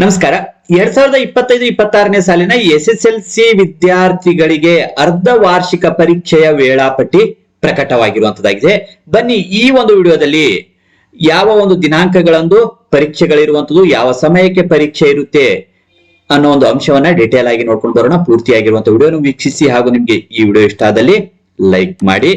ನಮಸ್ಕಾರ. ಎರಡ್ ಸಾವಿರದ ಇಪ್ಪತ್ತೈದು, ಇಪ್ಪತ್ತಾರನೇ ಸಾಲಿನ ಎಸ್ ಎಸ್ ಎಲ್ ಸಿ ವಿದ್ಯಾರ್ಥಿಗಳಿಗೆ ಅರ್ಧ ವಾರ್ಷಿಕ ಪರೀಕ್ಷೆಯ ವೇಳಾಪಟ್ಟಿ ಪ್ರಕಟವಾಗಿರುವಂತದ್ದಾಗಿದೆ. ಬನ್ನಿ ಈ ಒಂದು ವಿಡಿಯೋದಲ್ಲಿ ಯಾವ ಒಂದು ದಿನಾಂಕಗಳಂದು ಪರೀಕ್ಷೆಗಳಿರುವಂತದ್ದು, ಯಾವ ಸಮಯಕ್ಕೆ ಪರೀಕ್ಷೆ ಇರುತ್ತೆ ಅನ್ನೋ ಒಂದು ಅಂಶವನ್ನ ಡೀಟೇಲ್ ಆಗಿ ನೋಡ್ಕೊಂಡು ಬರೋಣ. ಪೂರ್ತಿಯಾಗಿರುವಂತ ವಿಡಿಯೋನು ವೀಕ್ಷಿಸಿ ಹಾಗೂ ನಿಮ್ಗೆ ಈ ವಿಡಿಯೋ ಇಷ್ಟ ಆದಲ್ಲಿ ಲೈಕ್ ಮಾಡಿ.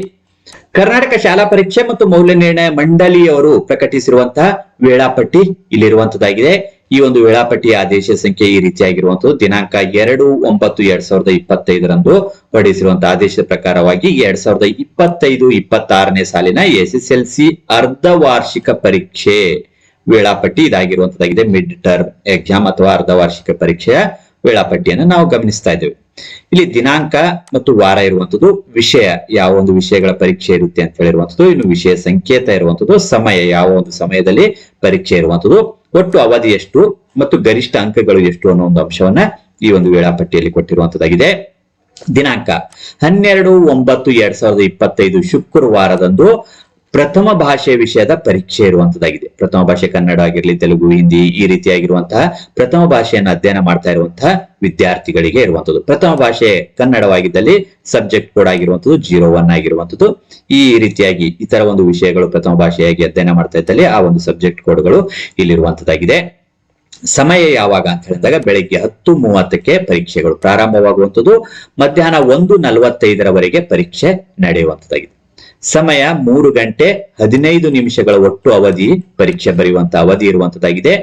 ಕರ್ನಾಟಕ ಶಾಲಾ ಪರೀಕ್ಷೆ ಮತ್ತು ಮೌಲ್ಯ ನಿರ್ಣಯ ಮಂಡಳಿಯವರು ಪ್ರಕಟಿಸಿರುವಂತಹ ವೇಳಾಪಟ್ಟಿ ಇಲ್ಲಿರುವಂತದ್ದಾಗಿದೆ. ಈ ಒಂದು ವೇಳಾಪಟ್ಟಿಯ ಆದೇಶ ಸಂಖ್ಯೆ ಈ ರೀತಿಯಾಗಿರುವಂತದ್ದು, ದಿನಾಂಕ ಎರಡು ಒಂಬತ್ತು ಎರಡ್ ಸಾವಿರದ ಇಪ್ಪತ್ತೈದರಂದು ಹೊರಡಿಸಿರುವಂತಹ ಆದೇಶದ ಪ್ರಕಾರವಾಗಿ ಎರಡ್ ಸಾವಿರದ ಇಪ್ಪತ್ತೈದು ಇಪ್ಪತ್ತಾರನೇ ಸಾಲಿನ ಎಸ್ ಎಲ್ ಸಿ ಅರ್ಧ ವಾರ್ಷಿಕ ಪರೀಕ್ಷೆ ವೇಳಾಪಟ್ಟಿ ಇದಾಗಿರುವಂತದ್ದಾಗಿದೆ. ಮಿಡ್ ಟರ್ಮ್ ಎಕ್ಸಾಮ್ ಅಥವಾ ಅರ್ಧ ವಾರ್ಷಿಕ ಪರೀಕ್ಷೆಯ ವೇಳಾಪಟ್ಟಿಯನ್ನು ನಾವು ಗಮನಿಸ್ತಾ ಇದ್ದೇವೆ. ಇಲ್ಲಿ ದಿನಾಂಕ ಮತ್ತು ವಾರ ಇರುವಂತದ್ದು, ವಿಷಯ, ಯಾವ ಒಂದು ವಿಷಯಗಳ ಪರೀಕ್ಷೆ ಇರುತ್ತೆ ಅಂತ ಹೇಳಿರುವಂತದ್ದು, ಇನ್ನು ವಿಷಯ ಸಂಕೇತ ಇರುವಂತದ್ದು, ಸಮಯ, ಯಾವ ಒಂದು ಸಮಯದಲ್ಲಿ ಪರೀಕ್ಷೆ ಇರುವಂತದ್ದು. ಒಟ್ಟು ಅವಧಿ ಎಷ್ಟು ಮತ್ತು ಗರಿಷ್ಠ ಅಂಕಗಳು ಎಷ್ಟು ಅನ್ನೋ ಒಂದು ಅಂಶವನ್ನ ಈ ಒಂದು ವೇಳಾಪಟ್ಟಿಯಲ್ಲಿ ಕೊಟ್ಟಿರುವಂತದ್ದಾಗಿದೆ. ದಿನಾಂಕ ಹನ್ನೆರಡು ಒಂಬತ್ತು ಎರಡ್ ಸಾವಿರದ ಇಪ್ಪತ್ತೈದು ಶುಕ್ರವಾರದಂದು ಪ್ರಥಮ ಭಾಷೆ ವಿಷಯದ ಪರೀಕ್ಷೆ ಇರುವಂತದ್ದಾಗಿದೆ. ಪ್ರಥಮ ಭಾಷೆ ಕನ್ನಡ ಆಗಿರಲಿ, ತೆಲುಗು, ಹಿಂದಿ ಈ ರೀತಿಯಾಗಿರುವಂತಹ ಪ್ರಥಮ ಭಾಷೆಯನ್ನು ಅಧ್ಯಯನ ಮಾಡ್ತಾ ಇರುವಂತಹ ವಿದ್ಯಾರ್ಥಿಗಳಿಗೆ ಇರುವಂತದ್ದು. ಪ್ರಥಮ ಭಾಷೆ ಕನ್ನಡವಾಗಿದ್ದಲ್ಲಿ ಸಬ್ಜೆಕ್ಟ್ ಕೋಡ್ ಆಗಿರುವಂತದ್ದು, ಜೀರೋ ಒನ್ ಆಗಿರುವಂತದ್ದು. ಈ ರೀತಿಯಾಗಿ ಇತರ ಒಂದು ವಿಷಯಗಳು ಪ್ರಥಮ ಭಾಷೆಯಾಗಿ ಅಧ್ಯಯನ ಮಾಡ್ತಾ ಇದ್ದಲ್ಲಿ ಆ ಒಂದು ಸಬ್ಜೆಕ್ಟ್ ಕೋಡ್ಗಳು ಇಲ್ಲಿರುವಂತದ್ದಾಗಿದೆ. ಸಮಯ ಯಾವಾಗ ಅಂತ ಹೇಳಿದಾಗ ಬೆಳಿಗ್ಗೆ ಹತ್ತು ಮೂವತ್ತಕ್ಕೆ ಪರೀಕ್ಷೆಗಳು ಪ್ರಾರಂಭವಾಗುವಂಥದ್ದು ಮಧ್ಯಾಹ್ನ ಒಂದು ನಲವತ್ತೈದರವರೆಗೆ ಪರೀಕ್ಷೆ ನಡೆಯುವಂತದ್ದಾಗಿದೆ. ಸಮಯ ಮೂರು ಗಂಟೆ ಹದಿನೈದು ನಿಮಿಷಗಳ ಒಟ್ಟು ಅವಧಿ ಪರೀಕ್ಷೆ ಬರೆಯುವಂತಹ ಅವಧಿ ಇರುವಂತದ್ದಾಗಿದೆ.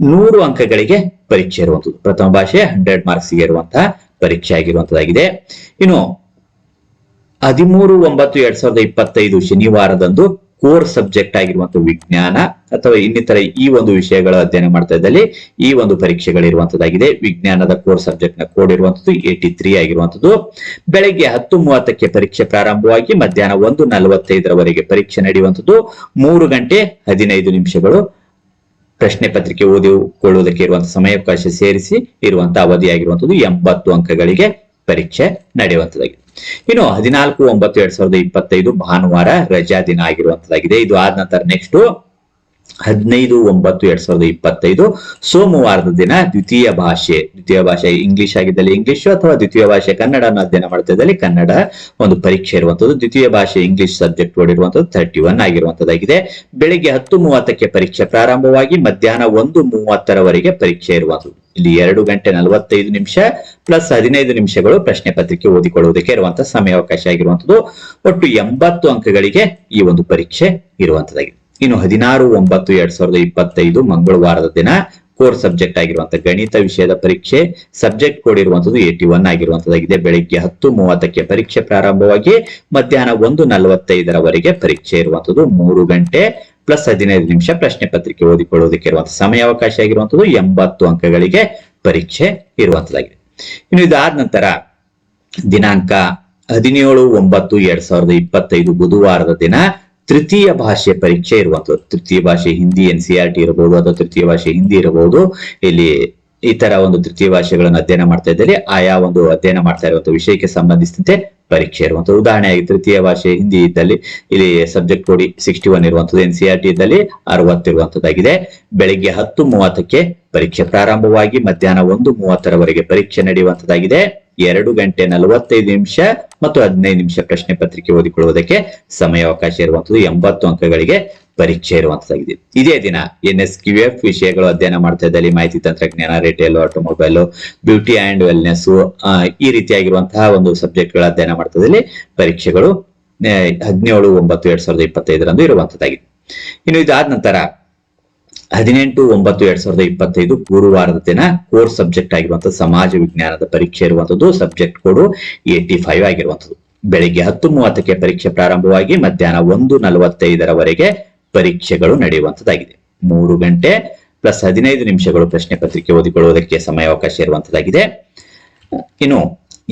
ನೂರು ಅಂಕಗಳಿಗೆ ಪರೀಕ್ಷೆ ಇರುವಂತದ್ದು. ಪ್ರಥಮ ಭಾಷೆ ಹಂಡ್ರೆಡ್ ಮಾರ್ಕ್ಸ್ ಇರುವಂತಹ ಪರೀಕ್ಷೆ ಆಗಿರುವಂತದ್ದಾಗಿದೆ. ಇನ್ನು ಹದಿಮೂರು ಒಂಬತ್ತು ಎರಡ್ ಸಾವಿರದ ಇಪ್ಪತ್ತೈದು ಶನಿವಾರದಂದು ಕೋರ್ ಸಬ್ಜೆಕ್ಟ್ ಆಗಿರುವಂತಹ ವಿಜ್ಞಾನ ಅಥವಾ ಇನ್ನಿತರ ಈ ಒಂದು ವಿಷಯಗಳ ಅಧ್ಯಯನ ಮಾಡ್ತಾ ಇದ್ದಲ್ಲಿ ಈ ಒಂದು ಪರೀಕ್ಷೆಗಳಿರುವಂತದ್ದಾಗಿದೆ ವಿಜ್ಞಾನದ ಕೋರ್ ಸಬ್ಜೆಕ್ಟ್ನ ಕೋಡ್ ಇರುವಂತದ್ದು ಏಟಿ ತ್ರೀ ಆಗಿರುವಂತದ್ದು. ಬೆಳಗ್ಗೆ ಹತ್ತು ಮೂವತ್ತಕ್ಕೆ ಪರೀಕ್ಷೆ ಪ್ರಾರಂಭವಾಗಿ ಮಧ್ಯಾಹ್ನ ಒಂದು ನಲವತ್ತೈದರವರೆಗೆ ಪರೀಕ್ಷೆ ನಡೆಯುವಂತದ್ದು. ಮೂರು ಗಂಟೆ ಹದಿನೈದು ನಿಮಿಷಗಳು ಪ್ರಶ್ನೆ ಪತ್ರಿಕೆ ಓದಿಕೊಳ್ಳುವುದಕ್ಕೆ ಇರುವಂತಹ ಸಮಯಾವಕಾಶ ಸೇರಿಸಿ ಇರುವಂತಹ ಅವಧಿಯಾಗಿರುವಂತದ್ದು ಎಂಬತ್ತು ಅಂಕಗಳಿಗೆ ಪರೀಕ್ಷೆ ನಡೆಯುವಂತದ್ದಾಗಿದೆ. ಇನ್ನು ಹದಿನಾಲ್ಕು ಒಂಬತ್ತು ಎರಡ್ ಸಾವಿರದ ಇಪ್ಪತ್ತೈದು ಭಾನುವಾರ ರಜಾ ದಿನ ಆಗಿರುವಂತದ್ದಾಗಿದೆ ಇದು ಆದ ನಂತರ ನೆಕ್ಸ್ಟ್ ಹದಿನೈದು, ಒಂಬತ್ತು, ಎರಡ್ ಸಾವಿರದ ಇಪ್ಪತ್ತೈದು ಸೋಮವಾರದ ದಿನ ದ್ವಿತೀಯ ಭಾಷೆ. ದ್ವಿತೀಯ ಭಾಷೆ ಇಂಗ್ಲಿಷ್ ಆಗಿದ್ದಲ್ಲಿ ಇಂಗ್ಲಿಷ್ ಅಥವಾ ದ್ವಿತೀಯ ಭಾಷೆ ಕನ್ನಡ ಅಧ್ಯಯನ ಮಾಡ್ತಾ ಇದ್ದಲ್ಲಿ ಕನ್ನಡ ಒಂದು ಪರೀಕ್ಷೆ ಇರುವಂತದ್ದು. ದ್ವಿತೀಯ ಭಾಷೆ ಇಂಗ್ಲಿಷ್ ಸಬ್ಜೆಕ್ಟ್ ಓಡಿರುವಂತದ್ದು ಥರ್ಟಿ ಒನ್ ಆಗಿರುವಂತದ್ದಾಗಿದೆ ಬೆಳಿಗ್ಗೆ ಹತ್ತು ಮೂವತ್ತಕ್ಕೆ ಪರೀಕ್ಷೆ ಪ್ರಾರಂಭವಾಗಿ ಮಧ್ಯಾಹ್ನ ಒಂದು ಮೂವತ್ತರವರೆಗೆ ಪರೀಕ್ಷೆ ಇರುವಂತದ್ದು. ಇಲ್ಲಿ ಎರಡು ಗಂಟೆ ನಲವತ್ತೈದು ನಿಮಿಷ ಪ್ಲಸ್ ಹದಿನೈದು ನಿಮಿಷಗಳು ಪ್ರಶ್ನೆ ಪತ್ರಿಕೆ ಓದಿಕೊಳ್ಳುವುದಕ್ಕೆ ಇರುವಂತಹ ಸಮಯಾವಕಾಶ ಆಗಿರುವಂತದ್ದು ಒಟ್ಟು ಎಂಬತ್ತು ಅಂಕಗಳಿಗೆ ಈ ಒಂದು ಪರೀಕ್ಷೆ ಇರುವಂತದ್ದಾಗಿದೆ ಇನ್ನು ಹದಿನಾರು ಒಂಬತ್ತು ಎರಡ್ ಸಾವಿರದ ಇಪ್ಪತ್ತೈದು ಮಂಗಳವಾರದ ದಿನ ಕೋರ್ ಸಬ್ಜೆಕ್ಟ್ ಆಗಿರುವಂತಹ ಗಣಿತ ವಿಷಯದ ಪರೀಕ್ಷೆ ಸಬ್ಜೆಕ್ಟ್ ಕೋಡ್ ಇರುವಂತದ್ದು ಏಟಿ ಒನ್ ಆಗಿರುವಂತದ್ದಾಗಿದೆ. ಬೆಳಿಗ್ಗೆ ಹತ್ತು ಮೂವತ್ತಕ್ಕೆ ಪರೀಕ್ಷೆ ಪ್ರಾರಂಭವಾಗಿ ಮಧ್ಯಾಹ್ನ ಒಂದು ನಲವತ್ತೈದರವರೆಗೆ ಪರೀಕ್ಷೆ ಇರುವಂತದ್ದು ಮೂರು ಗಂಟೆ ಪ್ಲಸ್ ಹದಿನೈದು ನಿಮಿಷ ಪ್ರಶ್ನೆ ಪತ್ರಿಕೆ ಓದಿಕೊಳ್ಳುವುದಕ್ಕೆ ಇರುವಂತಹ ಸಮಯಾವಕಾಶ ಆಗಿರುವಂತದ್ದು ಎಂಬತ್ತು ಅಂಕಗಳಿಗೆ ಪರೀಕ್ಷೆ ಇರುವಂತದ್ದಾಗಿದೆ. ಇನ್ನು ಇದಾದ ನಂತರ ದಿನಾಂಕ ಹದಿನೇಳು ಒಂಬತ್ತು ಎರಡ್ ಸಾವಿರದ ಇಪ್ಪತ್ತೈದು ಬುಧವಾರದ ದಿನ ತೃತೀಯ ಭಾಷೆ ಪರೀಕ್ಷೆ ಇರುವಂಥದ್ದು ತೃತೀಯ ಭಾಷೆ Hindi, N C R T ಇರಬಹುದು ಅಥವಾ ತೃತೀಯ ಭಾಷೆ ಹಿಂದಿ ಇರಬಹುದು ಇಲ್ಲಿ ಈ ತರ ಒಂದು ತೃತೀಯ ಭಾಷೆಗಳನ್ನು ಅಧ್ಯಯನ ಮಾಡ್ತಾ ಇದ್ದಾರೆ ಆಯಾ ಒಂದು ಅಧ್ಯಯನ ಮಾಡ್ತಾ ಇರುವಂತಹ ವಿಷಯಕ್ಕೆ ಸಂಬಂಧಿಸಿದಂತೆ ಪರೀಕ್ಷೆ ಇರುವಂತದ್ದು ಉದಾಹರಣೆಯಾಗಿ ತೃತೀಯ ಭಾಷೆ ಹಿಂದಿ ಇದ್ದಲ್ಲಿ ಇಲ್ಲಿ ಸಬ್ಜೆಕ್ಟ್ ಕೋಡಿ ಸಿಕ್ಸ್ಟಿ ಒನ್ ಇರುವಂತದ್ದು ಎನ್ ಸಿ ಆರ್ ಟಿ ಇದ್ದಲ್ಲಿ ಅರವತ್ತಿರುವಂತದ್ದಾಗಿದೆ ಬೆಳಿಗ್ಗೆ ಹತ್ತು ಮೂವತ್ತಕ್ಕೆ ಪರೀಕ್ಷೆ ಪ್ರಾರಂಭವಾಗಿ ಮಧ್ಯಾಹ್ನ ಒಂದು ಮೂವತ್ತರವರೆಗೆ ಪರೀಕ್ಷೆ ನಡೆಯುವಂತದ್ದಾಗಿದೆ ಎರಡು ಗಂಟೆ ನಲವತ್ತೈದು ನಿಮಿಷ ಮತ್ತು ಹದಿನೈದು ನಿಮಿಷ ಪ್ರಶ್ನೆ ಪತ್ರಿಕೆ ಓದಿಕೊಳ್ಳುವುದಕ್ಕೆ ಸಮಯಾವಕಾಶ ಇರುವಂತದ್ದು ಎಂಬತ್ತು ಅಂಕಗಳಿಗೆ ಪರೀಕ್ಷೆ ಇರುವಂತದ್ದಾಗಿದೆ. ಇದೇ ದಿನ ಎನ್ ಎಸ್ ಕ್ಯೂ ಎಫ್ ವಿಷಯಗಳು ಅಧ್ಯಯನ ಮಾಡ್ತಾ ಇದ್ದಲ್ಲಿ ಮಾಹಿತಿ ತಂತ್ರಜ್ಞಾನ, retail, automobile, beauty and wellness ಈ ರೀತಿಯಾಗಿರುವಂತಹ ಒಂದು ಸಬ್ಜೆಕ್ಟ್ಗಳ ಅಧ್ಯಯನ ಮಾಡ್ತಾ ಪರೀಕ್ಷೆಗಳು ಹದಿನೇಳು, ಒಂಬತ್ತು, ಎರಡ್ ಸಾವಿರದ ಇಪ್ಪತ್ತೈದರಂದು ಇರುವಂತದ್ದಾಗಿದೆ. ಇನ್ನು ಇದಾದ ನಂತರ ಹದಿನೆಂಟು, ಒಂಬತ್ತು, ಎರಡ್ ಸಾವಿರದ ಇಪ್ಪತ್ತೈದು ಗುರುವಾರದ ದಿನ ಕೋರ್ ಸಬ್ಜೆಕ್ಟ್ ಆಗಿರುವಂತಹ ಸಮಾಜ ವಿಜ್ಞಾನದ ಪರೀಕ್ಷೆ ಇರುವಂತದ್ದು ಸಬ್ಜೆಕ್ಟ್ ಕೋಡ್ ಏಟಿ ಫೈವ್ ಆಗಿರುವಂತದ್ದು ಬೆಳಿಗ್ಗೆ ಹತ್ತು ಮೂವತ್ತಕ್ಕೆ ಪರೀಕ್ಷೆ ಪ್ರಾರಂಭವಾಗಿ ಮಧ್ಯಾಹ್ನ ಒಂದು ನಲವತ್ತೈದರವರೆಗೆ ಪರೀಕ್ಷೆಗಳು ನಡೆಯುವಂತದ್ದಾಗಿದೆ ಮೂರು ಗಂಟೆ ಪ್ಲಸ್ ಹದಿನೈದು ನಿಮಿಷಗಳು ಪ್ರಶ್ನೆ ಪತ್ರಿಕೆ ಓದಿಕೊಳ್ಳುವುದಕ್ಕೆ ಸಮಯಾವಕಾಶ ಇರುವಂತದ್ದಾಗಿದೆ ಇನ್ನು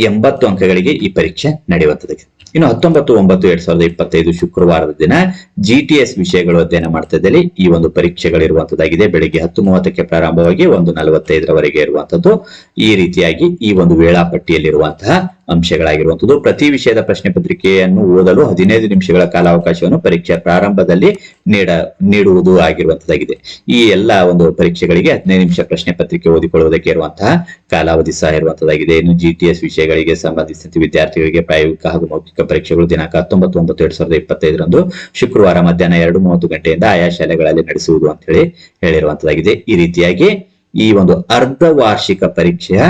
ಎಂಬತ್ತು ಅಂಕಗಳಿಗೆ ಈ ಪರೀಕ್ಷೆ ನಡೆಯುವಂತದ್ದಾಗಿದೆ ಇನ್ನು ಹತ್ತೊಂಬತ್ತು, ಒಂಬತ್ತು, ಎರಡ್ ಸಾವಿರದ ಇಪ್ಪತ್ತೈದು ಶುಕ್ರವಾರದ ದಿನ ಜಿ ಟಿ ಎಸ್ ವಿಷಯಗಳು ಅಧ್ಯಯನ ಮಾಡ್ತಾ ಇದ್ದಲ್ಲಿ ಈ ಒಂದು ಪರೀಕ್ಷೆಗಳಿರುವಂತದ್ದಾಗಿದೆ ಬೆಳಿಗ್ಗೆ ಹತ್ತು ಮೂವತ್ತಕ್ಕೆ ಪ್ರಾರಂಭವಾಗಿ ಒಂದು ನಲವತ್ತೈದರವರೆಗೆ ಇರುವಂತದ್ದು. ಈ ರೀತಿಯಾಗಿ ಈ ಒಂದು ವೇಳಾಪಟ್ಟಿಯಲ್ಲಿರುವಂತಹ ಅಂಶಗಳಾಗಿರುವಂತದ್ದು ಪ್ರತಿ ವಿಷಯದ ಪ್ರಶ್ನೆ ಪತ್ರಿಕೆಯನ್ನು ಓದಲು ಹದಿನೈದು ನಿಮಿಷಗಳ ಕಾಲಾವಕಾಶವನ್ನು ಪರೀಕ್ಷೆ ಪ್ರಾರಂಭದಲ್ಲಿ ನೀಡ, ನೀಡುವುದು ಆಗಿರುವಂತದ್ದಾಗಿದೆ ಈ ಎಲ್ಲ ಒಂದು ಪರೀಕ್ಷೆಗಳಿಗೆ ಹದಿನೈದು ನಿಮಿಷ ಪ್ರಶ್ನೆ ಪತ್ರಿಕೆ ಓದಿಕೊಳ್ಳುವುದಕ್ಕೆ ಇರುವಂತಹ ಕಾಲಾವಧಿ ಸಹ ಇರುವಂತದ್ದಾಗಿದೆ ಇನ್ನು ಜಿಟಿಎಸ್ ವಿಷಯಗಳಿಗೆ ಸಂಬಂಧಿಸಿದಂತೆ ವಿದ್ಯಾರ್ಥಿಗಳಿಗೆ ಪ್ರಾಯೋಗಿಕ ಹಾಗೂ ಮೌಖಿಕ ಪರೀಕ್ಷೆಗಳು ದಿನಾಂಕ ಹತ್ತೊಂಬತ್ತು ಒಂಬತ್ತು ಎರಡ್ ಸಾವಿರದ ಇಪ್ಪತ್ತೈದರಂದು ಶುಕ್ರವಾರ ಮಧ್ಯಾಹ್ನ ಎರಡು ಮೂವತ್ತು ಗಂಟೆಯಿಂದ ಆಯಾ ಶಾಲೆಗಳಲ್ಲಿ ನಡೆಸುವುದು ಅಂತ ಹೇಳಿ ಹೇಳಿರುವಂತದ್ದಾಗಿದೆ ಈ ರೀತಿಯಾಗಿ ಈ ಒಂದು ಅರ್ಧ ವಾರ್ಷಿಕ ಪರೀಕ್ಷೆಯ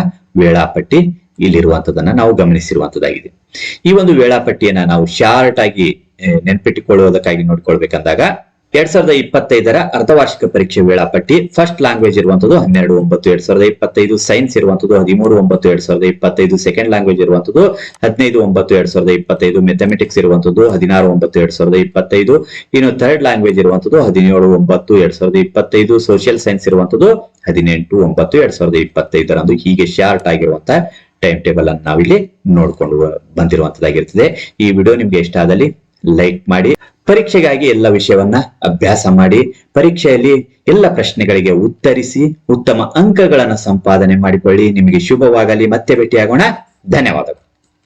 ವೇಳಾಪಟ್ಟಿ ಇಲ್ಲಿರುವಂತದನ್ನ ನಾವು ಗಮನಿಸಿರುವಂತದ್ದಾಗಿದೆ. ಈ ಒಂದು ವೇಳಾಪಟ್ಟಿಯನ್ನ ನಾವು ಶಾರ್ಟ್ ಆಗಿ ನೆನ್ಪಿಟ್ಟುಕೊಳ್ಳುವುದಕ್ಕಾಗಿ ನೋಡ್ಕೊಳ್ಬೇಕಂದಾಗ, ಎರಡ್ ಸಾವಿರದ ಇಪ್ಪತ್ತೈದರ ಅರ್ಧವಾರ್ಷಿಕ ಪರೀಕ್ಷೆ ವೇಳಾಪಟ್ಟಿ ಫಸ್ಟ್ ಲ್ಯಾಂಗ್ವೇಜ್ ಇರುವಂತದ್ದು ಹನ್ನೆರಡು, ಒಂಬತ್ತು, ಎರಡ್ ಸಾವಿರದ ಇಪ್ಪತ್ತೈದು ಸೈನ್ಸ್ ಇರುವಂತದ್ದು ಹದಿಮೂರು, ಒಂಬತ್ತು, ಎರಡ್ ಸಾವಿರದ ಇಪ್ಪತ್ತೈದು ಸೆಕೆಂಡ್ ಲ್ಯಾಂಗ್ವೇಜ್ ಇರುವಂತದ್ದು ಹದಿನೈದು, ಒಂಬತ್ತು, ಎರಡ್ ಸಾವಿರದ ಇಪ್ಪತ್ತೈದು ಮೆಥಮೆಟಿಕ್ಸ್ ಇರುವಂತದ್ದು ಹದಿನಾರು, ಒಂಬತ್ತು, ಎರಡ್ ಸಾವಿರದ ಇಪ್ಪತ್ತೈದು, ಇನ್ನು ಥರ್ಡ್ ಲ್ಯಾಂಗ್ವೇಜ್ ಇರುವಂತದ್ದು ಹದಿನೇಳು, ಒಂಬತ್ತು, ಎರಡ್ ಸಾವಿರದ ಇಪ್ಪತ್ತೈದು ಸೋಷಿಯಲ್ ಸೈನ್ಸ್ ಇರುವಂತದ್ದು ಹದಿನೆಂಟು, ಒಂಬತ್ತು, ಎರಡ್ ಸಾವಿರದ ಇಪ್ಪತ್ತೈದರಂದು ಹೀಗೆ ಶಾರ್ಟ್ ಆಗಿರುವಂತ ಟೈಮ್ ಟೇಬಲ್ ಅನ್ನು ನಾವಿಲ್ಲಿ ನೋಡ್ಕೊಂಡು ಬಂದಿರುವಂತದ್ದಾಗಿರ್ತದೆ ಈ ವಿಡಿಯೋ ನಿಮ್ಗೆ ಇಷ್ಟ ಆದಲ್ಲಿ ಲೈಕ್ ಮಾಡಿ, ಪರೀಕ್ಷೆಗಾಗಿ ಎಲ್ಲ ವಿಷಯವನ್ನ ಅಭ್ಯಾಸ ಮಾಡಿ, ಪರೀಕ್ಷೆಯಲ್ಲಿ ಎಲ್ಲ ಪ್ರಶ್ನೆಗಳಿಗೆ ಉತ್ತರಿಸಿ, ಉತ್ತಮ ಅಂಕಗಳನ್ನು ಸಂಪಾದನೆ ಮಾಡಿಕೊಳ್ಳಿ. ನಿಮಗೆ ಶುಭವಾಗಲಿ. ಮತ್ತೆ ಭೇಟಿಯಾಗೋಣ. ಧನ್ಯವಾದಗಳು.